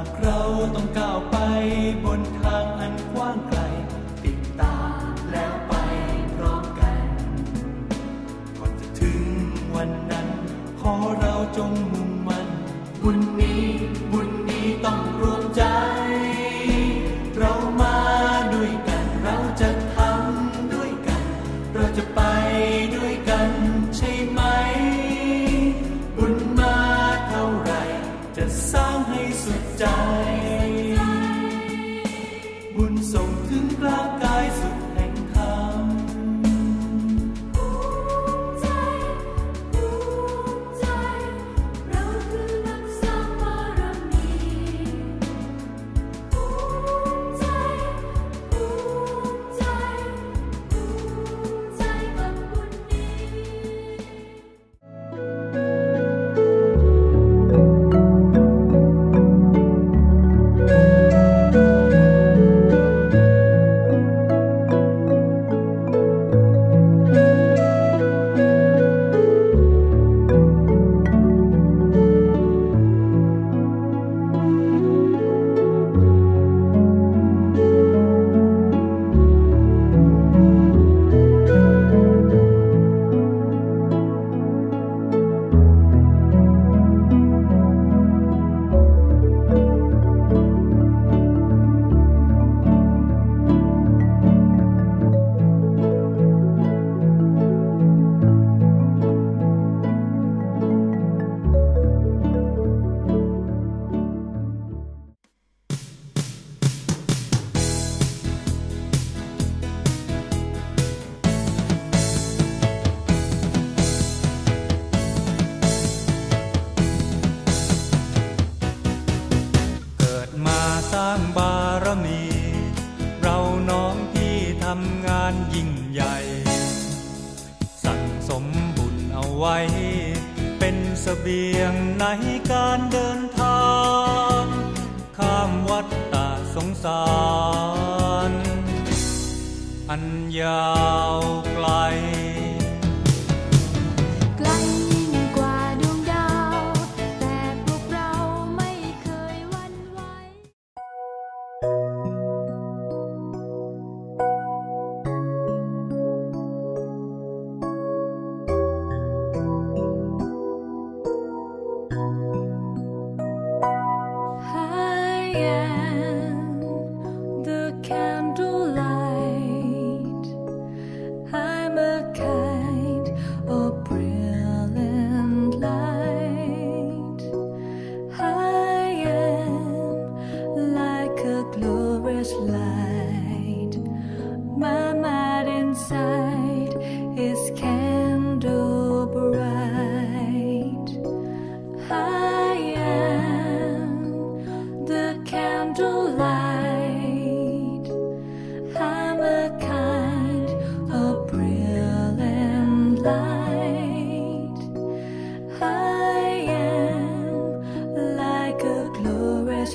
ากเราต้องก้าวไปบนทางอันกว้างไกล ติดตามแล้วไปพร้อมกันก่อนจะถึงวันนั้น ขอเราจงมุ่งมั่นบุญนี้บุญนี้ต้องรวมใจ สร้างบารมี เราน้องที่ทำงานยิ่งใหญ่ สั่งสมบุญเอาไว้ เป็นสเสบียงในการเดินทาง ข้ามวัดตาสงสาร อันยาวไกล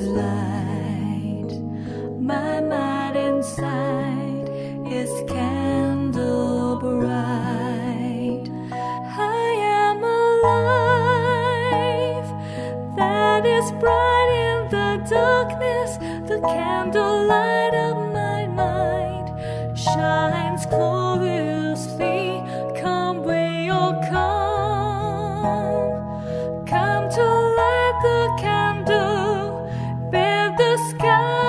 light, my mind inside is candle bright. I am alive, that is bright in the darkness. The candle light of my mind shines gloriously. sky.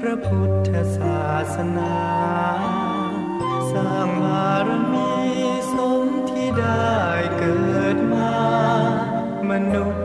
พระพุทธศาสนา สร้างบารมีสมที่ได้เกิดมามนุษย์